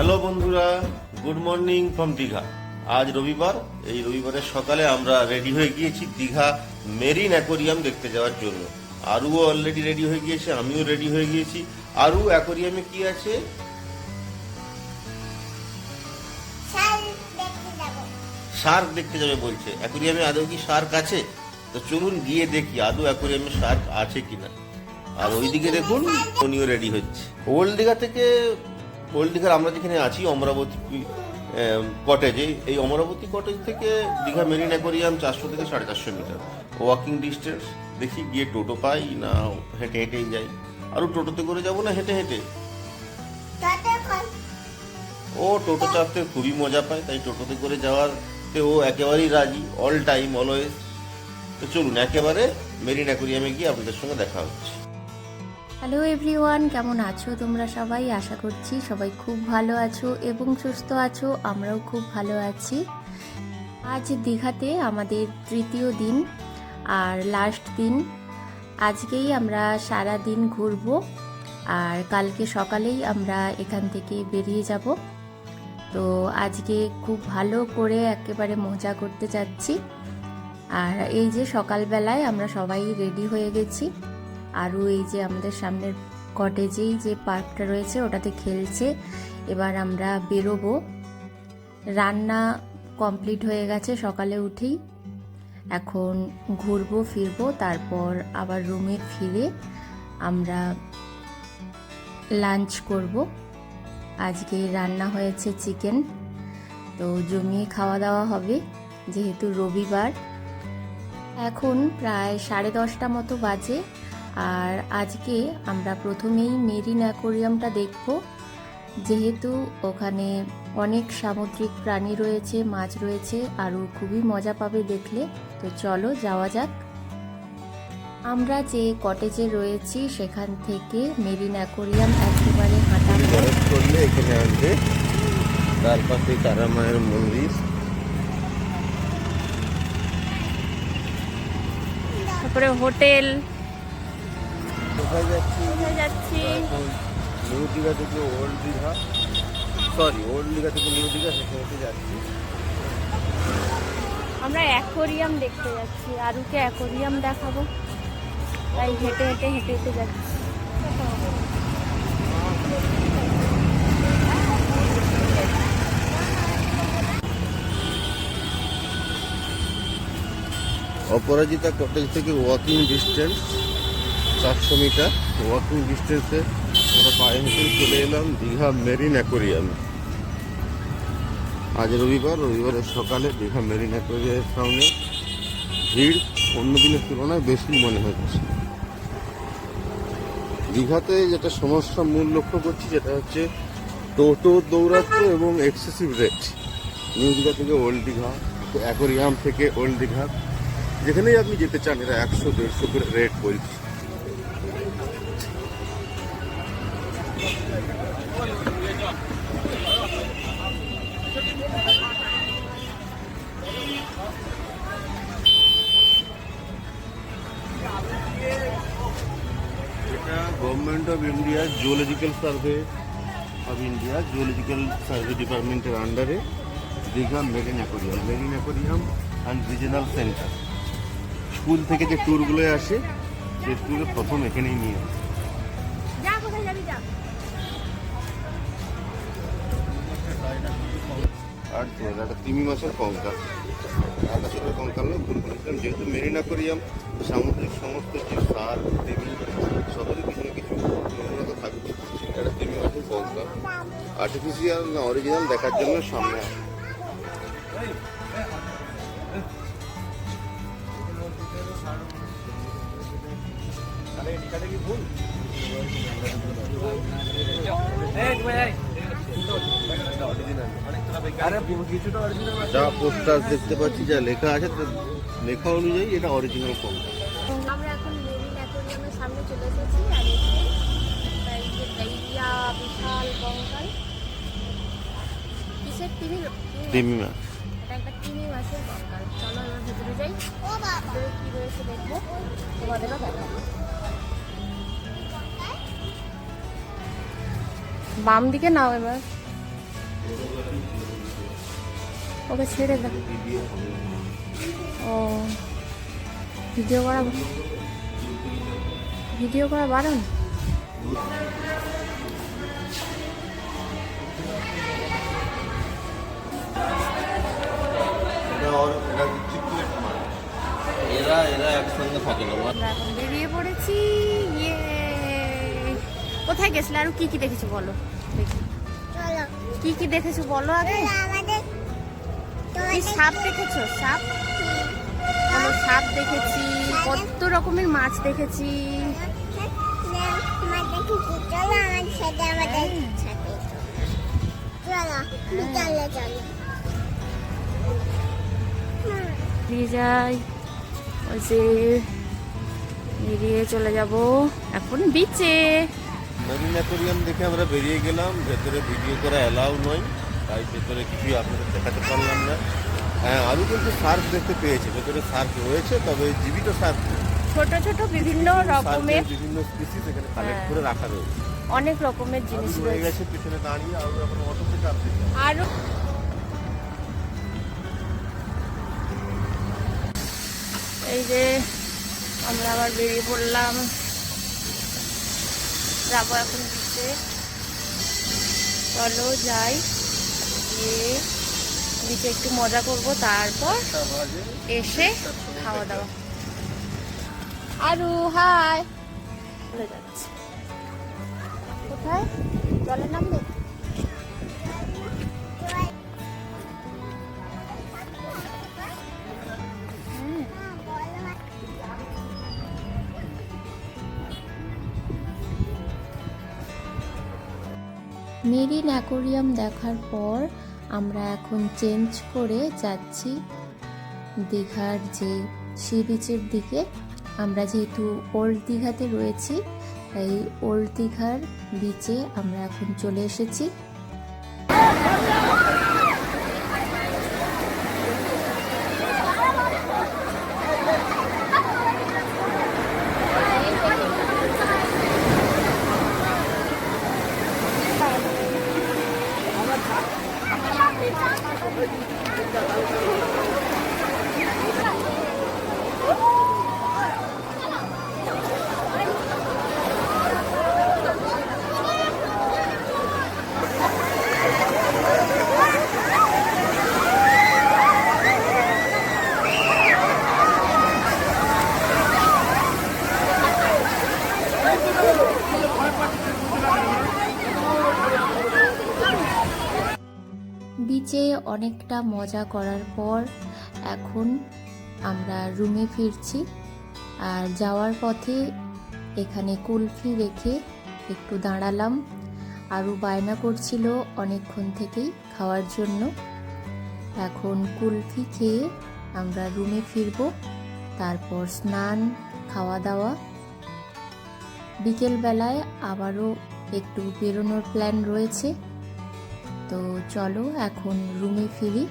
Hello বন্ধুরা good morning from Digha. আজ রবিবার এই রবিবারের সকালে আমরা রেডি হয়ে গিয়েছি দীঘা মেরিন অ্যাকোরিয়াম দেখতে যাওয়ার জন্য। আরুও অলরেডি রেডি হয়ে গিয়েছে আমিও রেডি হয়ে গিয়েছি। আরু অ্যাকোরিয়ামে কি আছে? শার্ক দেখতে যাবে। বলছে। অ্যাকোরিয়ামে আদৌ কি শার্ক আছে? তো চলুন গিয়ে দেখি আদৌ অ্যাকোরিয়ামে শার্ক আছে কিনা। আর ওইদিকে দেখুন উনিও রেডি হচ্ছে। ওল্ড দীঘা থেকে ওল্ড দীঘার আমরা যেখানে আছি অমরাবতী কটেজে এই অমরাবতী কটেজ থেকে দীঘা মেরিন অ্যাকোরিয়াম চারশো থেকে সাড়ে চারশো মিটার। ওয়াকিং ডিস্টেন্স দেখি গিয়ে টোটো পাই না হেঁটে হেঁটেই যাই। আরও টোটোতে করে যাব না হেঁটে হেঁটে? ও টোটো চাপতে খুবই মজা পায় তাই টোটোতে করে যাওয়ার তে ও একেবারেই রাজি অল টাইম অলওয়েজ তো চলুন একেবারে মেরিন অ্যাকোরিয়ামে গিয়ে আপনাদের সঙ্গে দেখা হচ্ছে। হ্যালো এভরিওয়ান কেমন আছো তোমরা সবাই? আশা করছি সবাই খুব ভালো আছো এবং সুস্থ আছো, আমরাও খুব ভালো আছি। আজ দীঘাতে আমাদের তৃতীয় দিন আর লাস্ট দিন। আজকেই আমরা সারা দিন ঘুরবো আর কালকে সকালেই আমরা এখান থেকে বেরিয়ে যাব। তো আজকে খুব ভালো করে একেবারে মজা করতে যাচ্ছি। আর এই যে সকালবেলায় আমরা সবাই রেডি হয়ে গেছি। আরও এই যে আমাদের সামনের কটেজেই যে পার্কটা রয়েছে, ওটাতে খেলছে। এবার আমরা বেরোবো। রান্না কমপ্লিট হয়ে গেছে, সকালে উঠেই। এখন ঘুরবো, ফিরবো, তারপর আবার রুমে ফিরে আমরা লাঞ্চ করব। আজকে রান্না হয়েছে চিকেন তো জমিয়ে খাওয়া দাওয়া হবে, যেহেতু রবিবার। এখন প্রায় সাড়ে দশটা মতো বাজে। আর আজকে আমরা প্রথমেই মেরিন অ্যাকোরিয়ামটা দেখব। যেহেতু ওখানে অনেক সামুদ্রিক প্রাণী রয়েছে মাছ রয়েছে আরও খুবই মজা পাবে দেখলে। তো চলো যাওয়া যাক। আমরা যে কটেজে রয়েছি সেখান থেকে মেরিন অ্যাকোরিয়াম একেবারে হাঁটা। করলে এখানে আসবে। তার পাশে তারামায়ের মন্দির। তারপরে হোটেল। কোথায় যাচ্ছি? যাচ্ছি? নিউ দীঘা থেকে old Digha. Sorry old Digha থেকে নিউ দীঘা সেখানে যাচ্ছি। আমরা অ্যাকোরিয়াম দেখতে যাচ্ছি আরুকে অ্যাকোরিয়াম দেখাবো। তাই হেঁটে হেঁটে হেঁটে হেঁটে যাচ্ছি। অপরাজিতা কটেজ থেকে ওয়াকিং ডিস্টেন্স চারশো মিটার, ওয়াকিং ডিস্টেন্সে আমরা পায়ে হেঁটে চলে এলাম দীঘা মেরিন অ্যাকোরিয়াম। আজ রবিবার, রবিবারের সকালে দীঘা মেরিন অ্যাকোরিয়ামের সামনে ভিড় অন্য দিনের তুলনায় বেশি মনে হচ্ছে। দীঘাতে যেটা সমস্যা মূল লক্ষ্য করছি যেটা হচ্ছে টোটো দৌরাত্ম এবং এক্সেসিভ রেট। নিউ দীঘা থেকে ওল্ড দীঘা, অ্যাকোরিয়াম থেকে ওল্ড দীঘা, যেখানেই আপনি যেতে চান, এরা একশো, দেড়শো করে রেট বলছে। এটা government of India geological survey of India geological survey ডিপার্টমেন্টের আন্ডারে Digha marine aquarium marine aquarium and regional centre school থেকে যে ট্যুরগুলো আসে, সেই ট্যুরে প্রথম এখানেই নিয়ে আসে। আর একটা তিমি মাছের কঙ্কাল। আকাশের কঙ্কাল না ভুল বলেছিলাম যেহেতু মেরিন অ্যাকোরিয়াম সামুদ্রিক সমস্ত যে সার, তিমি সবেরই কিছু না কিছু নমুনা থাকবে। একটা তিমি মাছের কঙ্কাল। আর্টিফিশিয়াল না অরিজিনাল দেখার জন্য সামনে আসে যা পোস্টার দেখতে পাচ্ছি যা লেখা আছে লেখা অনুযায়ী এটা অরিজিনাল কঙ্কাল আমরা এখন মেরিন অ্যাকোরিয়ামের সামনে চলে এসেছি আর ডাইরিয়া বিশাল কঙ্কাল কিসের টিভি তিমি মাছ এটা একটা টিভি মাছের কঙ্কাল চলো এবার ভেতরে যাই। ও কি রয়েছে দেখব। তোমাদেরও দেখাবো। বাম দিকে নাও এবার। ওকে ছেড়ে দাও ও ভিডিও করা ভিডিও করা বারণ? এরা এরা একসঙ্গে থাকে না বেরিয়ে পড়েছি। ইয়ে। কোথায় গেছিলে? আর কি কি দেখেছ বলো? দেখি। চলো। কি কি দেখেছ বলো আগে? আমাদের তোমাদের সাপ দেখেছ? সাপ? বলো সাপ দেখেছি কত রকমের মাছ দেখেছি। আমাদের খুশি চলো আমার সাথে আমাদের সাথে চলো চলো চলো বেরিয়ে যাই। ওই যে বেরিয়ে চলে যাব এখন বিচে মেরিন অ্যাকোরিয়াম দেখে আমরা বেরিয়ে গেলাম। ভেতরে ভিডিও করা অ্যালাউ নয়। তাই ভেতরে কিছুই আপনাদের দেখাতে পারলাম না। হ্যাঁ আরও কিন্তু সার্ক দেখতে পেয়েছে। ভেতরে সার্ক রয়েছে তবে জীবিত সার্ক। ছোট ছোট বিভিন্ন রকমের বিভিন্ন স্পিসিস এখানে কালেক্ট হ্যাঁ। করে রাখা রয়েছে। অনেক রকমের জিনিস রয়ে রয়েছে। গেছে পিছনে দাঁড়িয়ে আর এখন অটো থেকে আপনি আরও এই যে আমরা আবার বেরিয়ে পড়লাম। যাব এখন দিতে চলো যাই। গিয়ে দিতে একটু মজা করব তারপর এসে খাওয়া দাওয়া। আরু হাই। চলে যাচ্ছে। কোথায়? জলে নামবে? মেরিন অ্যাকোরিয়াম দেখার পর আমরা এখন চেঞ্জ করে যাচ্ছি দীঘার যে সি বিচের দিকে। আমরা যেহেতু ওল্ড দীঘাতে রয়েছি, তাই ওল্ড দীঘার বিচে আমরা এখন চলে এসেছি। বিচে অনেকটা মজা করার পর এখন আমরা রুমে ফিরছি। আর যাওয়ার পথে এখানে কুলফি রেখে একটু দাঁড়ালাম। আরও বায়না করছিল অনেকক্ষণ থেকেই খাওয়ার জন্য। এখন কুলফি খেয়ে আমরা রুমে ফিরবো। তারপর স্নান খাওয়া দাওয়া বিকেলবেলায় আবারও একটু বেরোনোর প্ল্যান রয়েছে। তো চলো এখন রুমে ফিরি।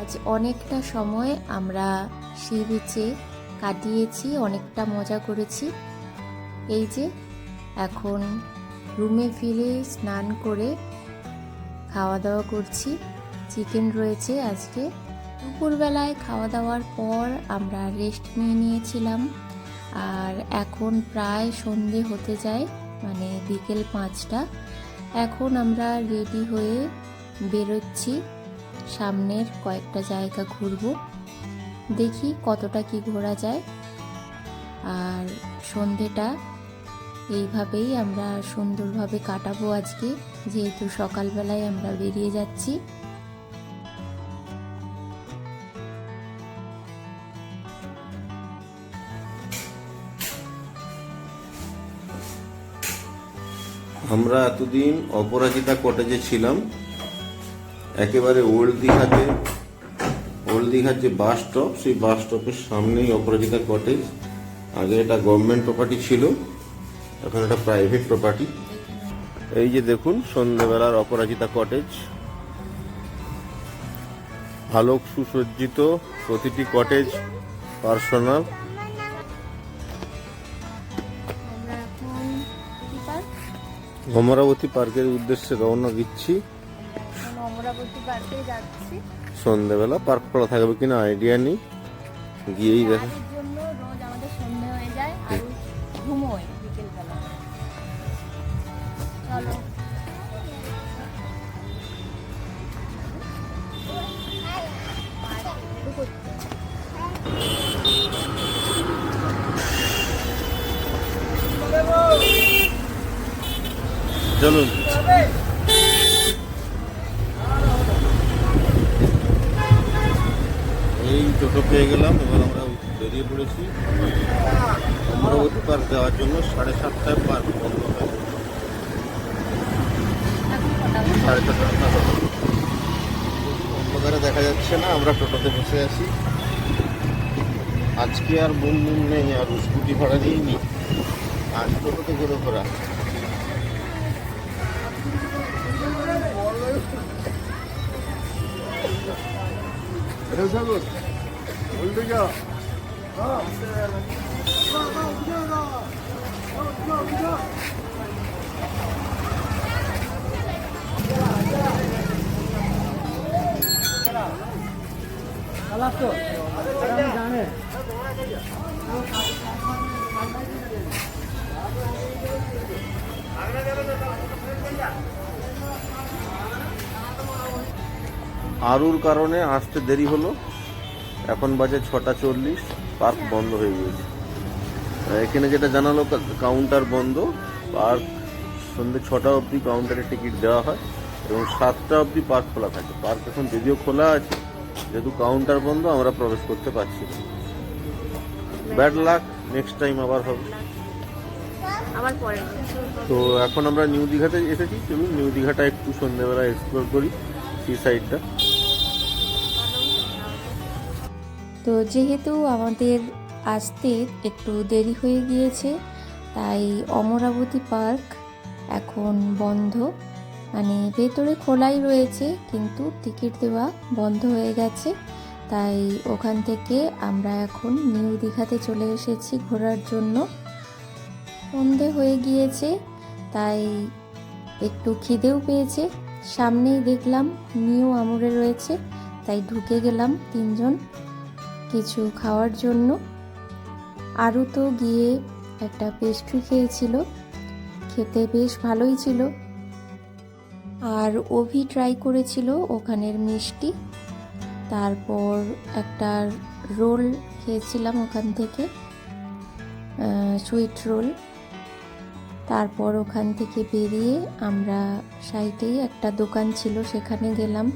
আজ অনেকটা সময় আমরা সি বিচে কাটিয়েছি, অনেকটা মজা করেছি। এই যে, এখন রুমে ফিরে স্নান করে খাওয়া দাওয়া করছি। চিকেন রয়েছে আজকে। দুপুরবেলায় খাওয়া দাওয়ার পর আমরা রেস্ট নিয়ে নিয়েছিলাম। আর এখন প্রায় সন্ধে হতে যায় মানে বিকেল পাঁচটা। এখন আমরা রেডি হয়ে বেরোচ্ছি। সামনের কয়েকটা জায়গা ঘুরব। দেখি কতটা কি ঘোরা যায়। আর সন্ধেটা এইভাবেই আমরা সুন্দরভাবে কাটাবো আজকে। যেহেতু সকালবেলায় আমরা বেরিয়ে যাচ্ছি। আমরা এতদিন অপরাজিতা কটেজে ছিলাম। একেবারে ওল্ড দীঘাতে, ওল্ড দীঘার যে বাস স্টপ, সেই বাস স্টপের সামনেই অপরাজিতা কটেজ। আগে এটা গভর্নমেন্ট প্রপার্টি ছিল, এখন এটা প্রাইভেট প্রপার্টি এই যে দেখুন সন্ধ্যেবেলার অপরাজিতা কটেজ। ভালো সুসজ্জিত প্রতিটি কটেজ, পার্সোনাল। অমরাবতী পার্কের উদ্দেশ্যে রওনা দিচ্ছি। এখন পার্কে যাচ্ছি। সন্ধেবেলা পার্ক খোলা থাকবে কিনা আইডিয়া নেই। গিয়েই দেখো টোটো পেয়ে গেলাম, এবার আমরা বেরিয়ে পড়েছি। অমরাবতী পার্ক যাওয়ার জন্য সাড়ে সাতটায় পার্ক বন্ধ হয়। সাড়ে ছটা অন্ধকারে দেখা যাচ্ছে না, আমরা টোটোতে বসে আছি। আজকে আর বুন বুন নেই, আর স্কুটি ভাড়া নিইনি। আজ টোটোতে ঘুরে। ঘোরা আরুর কারণে আসতে দেরি হলো। এখন বাজে ছটা চল্লিশ পার্ক বন্ধ হয়ে গিয়েছে। এখানে যেটা জানালো কাউন্টার বন্ধ পার্ক সন্ধ্যে ছটা অবধি কাউন্টারে টিকিট দেওয়া হয় এবং সাতটা অবধি পার্ক খোলা থাকে। পার্ক এখন যদিও খোলা আছে যেহেতু কাউন্টার বন্ধ আমরা প্রবেশ করতে পারছি না। ব্যাড লাক নেক্সট টাইম আবার হবে। তো এখন আমরা নিউ দীঘাতে এসেছি। চলুন নিউ দীঘাটা একটু সন্ধ্যেবেলা এক্সপ্লোর করি সি সাইডটা তো যেহেতু আমাদের আসতে একটু দেরি হয়ে গিয়েছে, তাই অমরাবতী পার্ক এখন বন্ধ। মানে ভেতরে খোলাই রয়েছে, কিন্তু টিকিট দেওয়া বন্ধ হয়ে গেছে। তাই ওখান থেকে আমরা এখন নিউ দীঘাতে চলে এসেছি ঘোরার জন্য। সন্ধে হয়ে গিয়েছে, তাই একটু খিদেও পেয়েছে। সামনেই দেখলাম নিউ আমরে রয়েছে, তাই ঢুকে গেলাম তিনজন। কিছু খাওয়ার জন্য। আরও তো গিয়ে একটা পেস্ট্রি খেয়েছিল। খেতে বেশ ভালোই ছিল। আর ওভি ট্রাই করেছিল ওখানের মিষ্টি। তারপর একটা রোল খেয়েছিলাম ওখান থেকে সুইট রোল তারপর ওখান থেকে বেরিয়ে আমরা সাইডেই একটা দোকান ছিল, সেখানে গেলাম।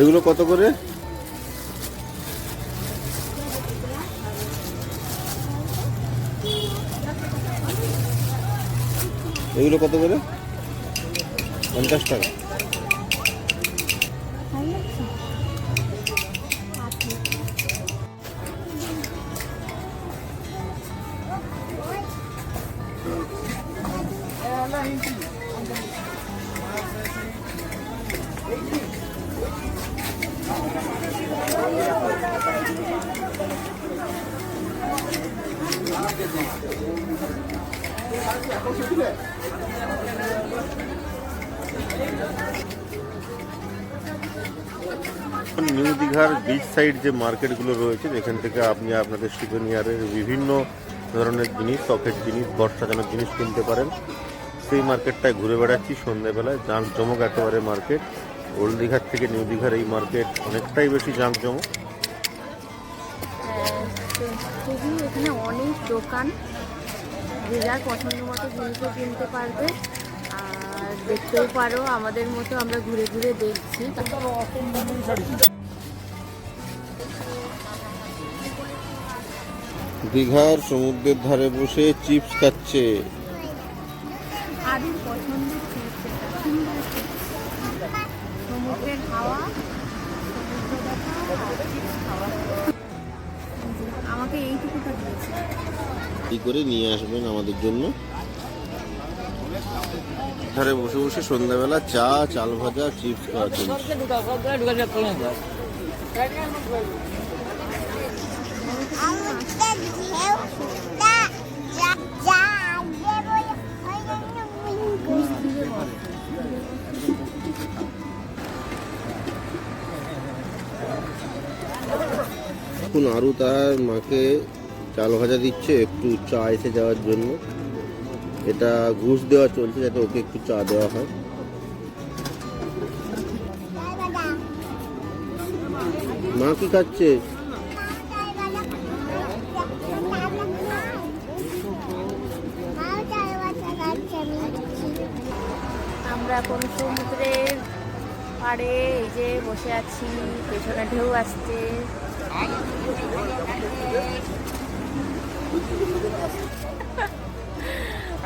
এগুলো কত করে? এগুলো কত করে? পঞ্চাশ টাকা। নিউ বিচ সাইড যে মার্কেটগুলো রয়েছে, যেখান থেকে আপনি আপনাদের সিভেনিয়ারের বিভিন্ন ধরনের জিনিস শখের জিনিস, ঘর সাজানোর জিনিস কিনতে পারেন। সেই মার্কেটটায় ঘুরে বেড়াচ্ছি সন্ধ্যেবেলায় জাঁক জমক একেবারে মার্কেট। ওল্ড দীঘার থেকে নিউ দীঘার এই মার্কেট অনেকটাই বেশি জাঁক জমক খুবই এখানে অনেক দোকান, যে যার পছন্দ মতো জিনিসও কিনতে পারবে। আর দেখতেও পারো, আমাদের মতো আমরা ঘুরে ঘুরে দেখছি। দীঘার সমুদ্রের ধারে বসে চিপস খাচ্ছে। আমাকে এইটুকুটা দিয়েছে। কি করে নিয়ে আসবেন আমাদের জন্য? ধারে বসে বসে সন্ধ্যাবেলা চা চাল ভাজা চিপস খাওয়া চলছে আমাকে ঢেউটা যা যা আগে বলে ওই জন্য বুঝি এখন আরও তার মাকে চাল ভাজা দিচ্ছে, একটু চা এসে যাওয়ার জন্য। এটা ঘুষ দেওয়া চলছে যাতে ওকে একটু চা দেওয়া হয়। মা কি খাচ্ছে? আমরা এখন সমুদ্রের পাড়ে এই যে বসে আছি, পেছনে ঢেউ আসছে।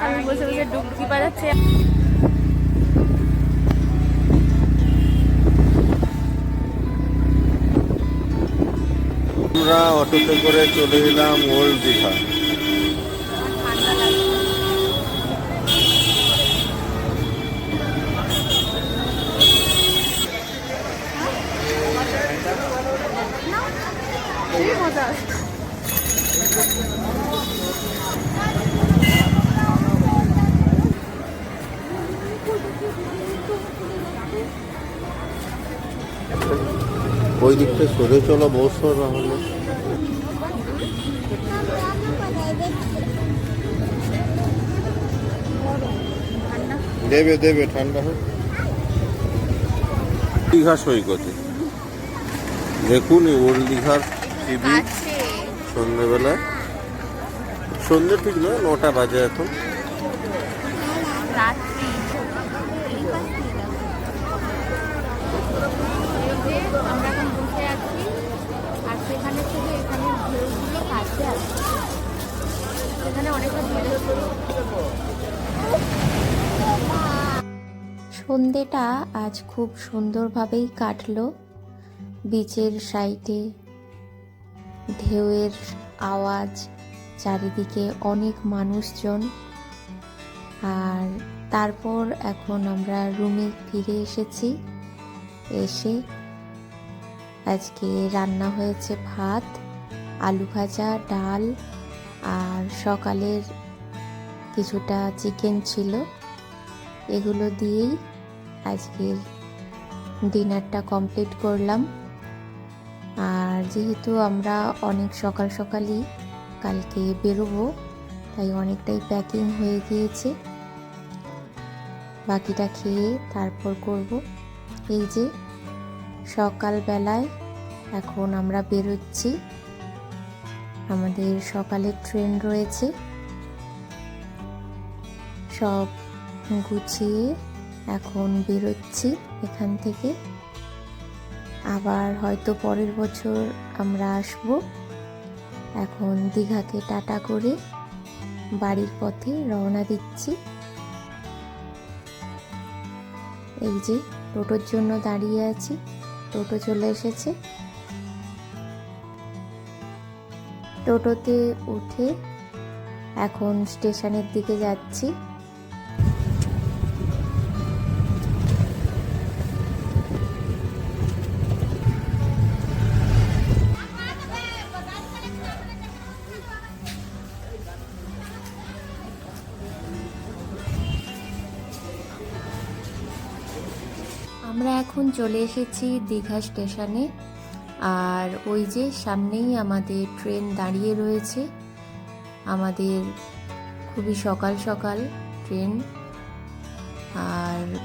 আমি বসে বসে ডুবকি বাজাচ্ছি। আমরা অটোতে করে চলে এলাম ওল্ড দীঘা। ওই দিকটা সরে চলো বসো তাহলে। দেবে দেবে ঠান্ডা হোক। দীঘা সৈকতে। দেখুন এই ওল্ড দীঘার টিভি। সন্ধ্যেবেলা সন্ধ্যে ঠিক নয় নটা বাজে এখন রাত্রি এই পাশ দিয়ে যাব। এই যে আমরা এখন বসে আছি আর সেখানে থেকে এখানে সন্ধেটা আজ খুব সুন্দরভাবেই কাটলো। বিচের সাইডে ঢেউয়ের আওয়াজ, চারিদিকে অনেক মানুষজন। আর তারপর এখন আমরা রুমে ফিরে এসেছি। এসে আজকে রান্না হয়েছে ভাত। আলু ভাজা, ডাল আর সকালের কিছুটা চিকেন ছিল। এগুলো দিয়েই আজকের ডিনারটা কমপ্লিট করলাম। আর যেহেতু আমরা অনেক সকাল সকালই কালকে বেরোবো, তাই অনেকটাই প্যাকিং হয়ে গিয়েছে। বাকিটা খেয়ে তারপর করব। এই যে সকালবেলায় এখন আমরা বেরোচ্ছি। আমাদের সকালের ট্রেন রয়েছে। সব গুছিয়ে এখন বেরোচ্ছি এখান থেকে। আবার হয়তো পরের বছর আমরা আসব। এখন দীঘাকে টাটা করে বাড়ির পথে রওনা দিচ্ছি। এই যে টোটোর জন্য দাঁড়িয়ে আছি। টোটো চলে এসেছে। টোটোতে উঠে এখন স্টেশনের দিকে যাচ্ছি। আমরা এখন চলে এসেছি দীঘা স্টেশনে। আর ওই যে সামনেই আমাদের ট্রেন দাঁড়িয়ে রয়েছে। আমাদের খুবই সকাল সকাল ট্রেন। আর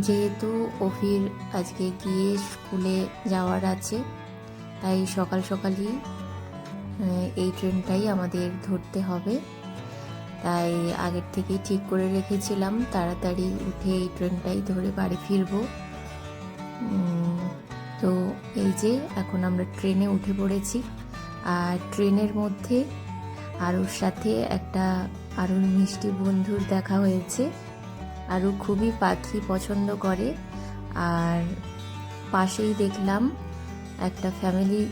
যেহেতু অফির আজকে গিয়ে স্কুলে যাওয়ার আছে, তাই সকাল সকালই এই ট্রেনটাই আমাদের ধরতে হবে। তাই আগের থেকেই ঠিক করে রেখেছিলাম, তাড়াতাড়ি উঠে এই ট্রেনটাই ধরে বাড়ি ফিরবো। তো এই যে এখন আমরা ট্রেনে উঠে পড়েছি। আর ট্রেনের মধ্যে আর ওর সাথে একটা আরুর মিষ্টি বন্ধুর দেখা হয়েছে। আরু খুবই পাখি পছন্দ করে। আর পাশেই দেখলাম একটা ফ্যামিলি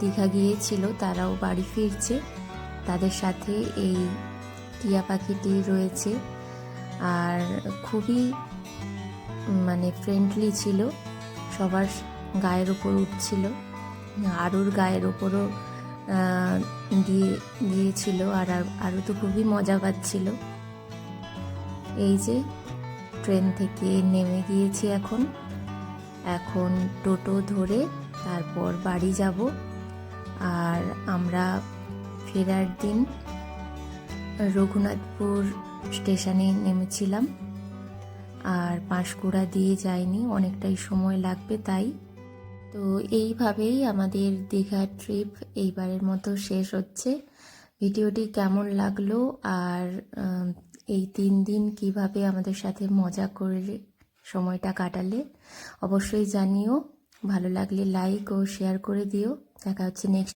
দীঘা গিয়েছিল, তারাও বাড়ি ফিরছে। তাদের সাথে এই টিয়া পাখিটি রয়েছে। আর খুবই মানে ফ্রেন্ডলি ছিল। সবার গায়ের ওপর উঠছিল। আরুর গায়ের ওপরও দিয়ে, দিয়েছিল আর আর- আরও তো খুবই মজা পাচ্ছিল। এই যে ট্রেন থেকে নেমে গিয়েছি এখন। এখন টোটো ধরে তারপর বাড়ি যাব। আর আমরা ফেরার দিন রঘুনাথপুর স্টেশনে নেমেছিলাম। আর পাঁশকুড়া দিয়ে যায়নি অনেকটাই সময় লাগবে তাই। তো এইভাবেই আমাদের দীঘার ট্রিপ এইবারের মতো শেষ হচ্ছে। ভিডিওটি কেমন লাগল আর এই তিন দিন কীভাবে আমাদের সাথে মজা করে সময়টা কাটালে অবশ্যই জানিও। ভালো লাগলে লাইক ও শেয়ার করে দিও। দেখা হচ্ছে নেক্সট